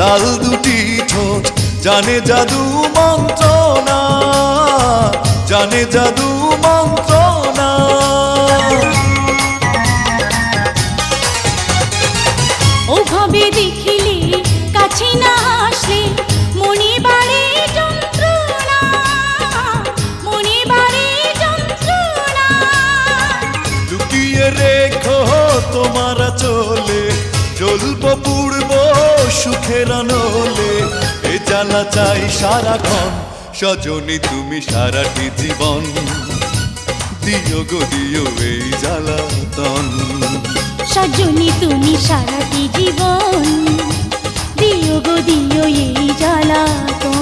লাল দুটি ঠোঁট জানে জাদু মন্ত্রণা জানে জাদু মন্ত্রণা। ওভাবে দেখিলে কাছে না আসলে মনে বাড়ে যন্ত্রণা মনে বাড়ে যন্ত্রণা। লুকিয়ে রেখো তোমার পূর্ব সুখের নলে এ জ্বালা চাই সারাক্ষণ। সজনী, তুমি সারাটি জীবন। দিও গো, দিও এই জ্বালাতন সজনী, তুমি সারাটি জীবন। দিও গো, দিও এই জ্বালাতন